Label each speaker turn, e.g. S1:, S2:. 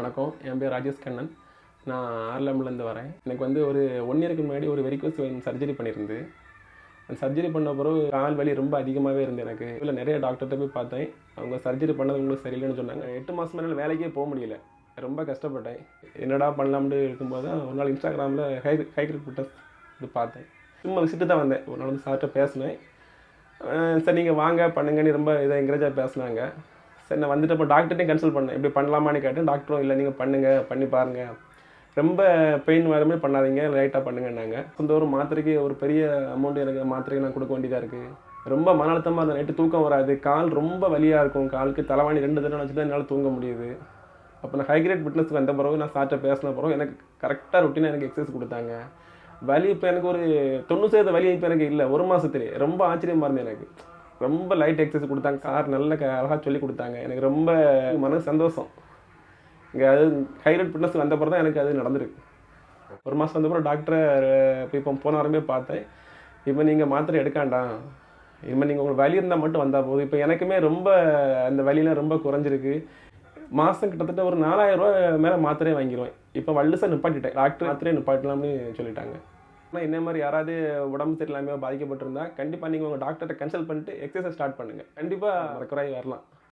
S1: வணக்கம். என் பேர் ராஜேஷ் கண்ணன். நான் ஆர்லம்லேருந்து வரேன். எனக்கு வந்து ஒரு ஒன் இயருக்கு முன்னாடி ஒரு வெரிகோஸ் வெயின் சர்ஜரி பண்ணியிருந்து. அந்த சர்ஜரி பண்ண பிறகு கால் வலி ரொம்ப அதிகமாகவே இருந்து எனக்கு. இல்லை நிறைய டாக்டர்கிட்ட போய் பார்த்தேன். அவங்க சர்ஜரி பண்ணது உங்களுக்கு சரியில்லைன்னு சொன்னாங்க. எட்டு மாதம் மேலே வேலைக்கே போக முடியல. ரொம்ப கஷ்டப்பட்டேன். என்னடா பண்ணலாம்னு இருக்கும்போது தான் ஒரு நாள் இன்ஸ்டாகிராமில் ஹை ஹைக்ரிக் புட்டஸ் இது பார்த்தேன். சும்மா விசிட்டு தான் வந்தேன். ஒரு நாள் வந்து சார்கிட்ட பேசினேன். சரி நீங்கள் வாங்க பண்ணுங்கன்னு ரொம்ப இதை என்கரேஜாக பேசினாங்க. சரி நான் வந்துட்டு அப்போ டாக்டர்ட்டையும் கன்சல்ட் பண்ணேன். இப்படி பண்ணலாமான்னு கேட்டேன். டாக்டரும் இல்லை நீங்கள் பண்ணுங்கள் பண்ணி பாருங்கள் ரொம்ப பெயின் வர மாதிரி பண்ணாதீங்க. லைட்டாக பண்ணுங்கன்னாங்க. இந்த ஒரு மாத்திரைக்கு ஒரு பெரிய அமௌண்ட் எனக்கு மாத்திரைக்கு நான் கொடுக்க வேண்டியதாக இருக்குது ரொம்ப மன அழுத்தமாக அந்த நைட்டு தூக்கம் வராது. கால் ரொம்ப வலியாக இருக்கும். காலுக்கு தலைவாணி ரெண்டு தினம் வச்சு தான் என்னால் தூங்க முடியுது. அப்போ நான் ஹைகிரேட் ஃபிட்னஸ்க்கு வந்த பிறகு நான் சாட்டை பேசின பிறகு எனக்கு கரெக்டாக ரொட்டீனாக எனக்கு எக்ஸசைஸ் கொடுத்தாங்க. வலி இப்போ எனக்கு ஒரு தொண்ணூறு சதவீத வலி இப்போ எனக்கு இல்லை. ஒரு மாதத்துலேயே ரொம்ப ஆச்சரியமாக இருந்தது எனக்கு. ரொம்ப லைட் எக்ஸசைஸ் கொடுத்தாங்க. சார் நல்ல க அழகாக சொல்லி கொடுத்தாங்க. எனக்கு ரொம்ப மன சந்தோஷம். இங்கே அது ஹைலைட் ஃபிட்னஸ் வந்த பிறகு தான் எனக்கு அது நடந்திருக்கு. ஒரு மாதம் வந்தப்பறம் டாக்டரை இப்போ இப்போ போன வாரமே பார்த்தேன். இப்போ நீங்கள் மாத்திரை எடுக்காண்டாம் இனிமேல் நீங்கள் உங்களுக்கு வலி இருந்தால் மட்டும் வந்தால் போதும். இப்போ எனக்குமே ரொம்ப அந்த வலியெலாம் ரொம்ப குறைஞ்சிருக்கு. மாதம் கிட்டத்தட்ட ஒரு நாலாயிரம் ரூபா மேலே மாத்திரையே வாங்கிடுவேன் இப்போ வல்லுசாக நிப்பாட்டிட்டேன். டாக்டர் மாத்திரையை நிப்பாட்டலாம்னு சொல்லிட்டாங்க. ஆனால் என்ன மாதிரி யாராவது உடம்பு சரியில்லாமல் பாதிக்கப்பட்டிருந்தா கண்டிப்பாக நீங்கள் உங்கள் டாக்டர்கிட்ட கன்சல்ட் பண்ணிட்டு எக்ஸசைஸ் ஸ்டார்ட் பண்ணுங்கள் கண்டிப்பாக ரெக்கவராகி வரலாம்.